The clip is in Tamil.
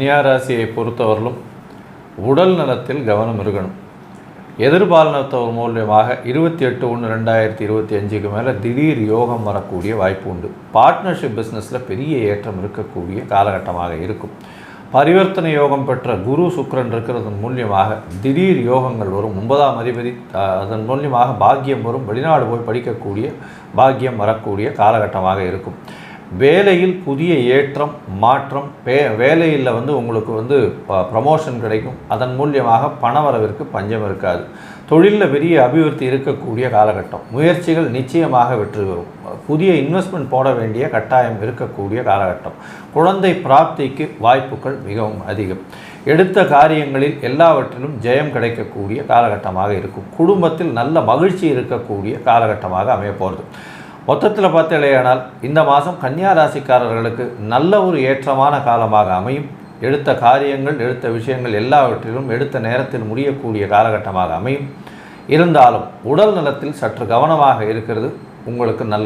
கன்னியாராசியை பொறுத்தவரையிலும் உடல் நலத்தில் கவனம் இருக்கணும். எதிர்பாலனத்தவர் மூலியமாக இருபத்தி எட்டு ஒன்று ரெண்டாயிரத்தி இருபத்தி அஞ்சுக்கு மேலே திடீர் யோகம் வரக்கூடிய வாய்ப்பு உண்டு. பார்ட்னர்ஷிப் பிஸ்னஸில் பெரிய ஏற்றம் இருக்கக்கூடிய காலகட்டமாக இருக்கும். பரிவர்த்தனை யோகம் பெற்ற குரு சுக்கரன் இருக்கிறதன் மூலியமாக திடீர் யோகங்கள் வரும். ஒன்பதாம் அதிபதி அதன் மூலியமாக பாக்கியம் வரும். வெளிநாடு போய் படிக்கக்கூடிய பாக்கியம் வரக்கூடிய காலகட்டமாக இருக்கும். வேலையில் புதிய ஏற்றம் மாற்றம் வே வேலையில் வந்து உங்களுக்கு வந்து ப்ரமோஷன் கிடைக்கும். அதன் மூலியமாக பணவரவிற்கு பஞ்சம் இருக்காது. தொழிலில் பெரிய அபிவிருத்தி இருக்கக்கூடிய காலகட்டம். முயற்சிகள் நிச்சயமாக வெற்றி பெறும். புதிய இன்வெஸ்ட்மெண்ட் போட வேண்டிய கட்டாயம் இருக்கக்கூடிய காலகட்டம். குழந்தை பிராப்திக்கு வாய்ப்புகள் மிகவும் அதிகம். எடுத்த காரியங்களில் எல்லாவற்றிலும் ஜெயம் கிடைக்கக்கூடிய காலகட்டமாக இருக்கும். குடும்பத்தில் நல்ல மகிழ்ச்சி இருக்கக்கூடிய காலகட்டமாக அமைய போகிறது மொத்தத்தில் பார்த்தீங்களேயானால் இந்த மாதம் கன்னியா ராசிக்காரர்களுக்கு நல்ல ஒரு ஏற்றமான காலமாக அமையும். எடுத்த காரியங்கள் எடுத்த விஷயங்கள் எல்லாவற்றிலும் எடுத்த நேரத்தில் முடியக்கூடிய காலகட்டமாக அமையும். இருந்தாலும் உடல் நலத்தில் சற்று கவனமாக இருக்கிறது. உங்களுக்கு நல்ல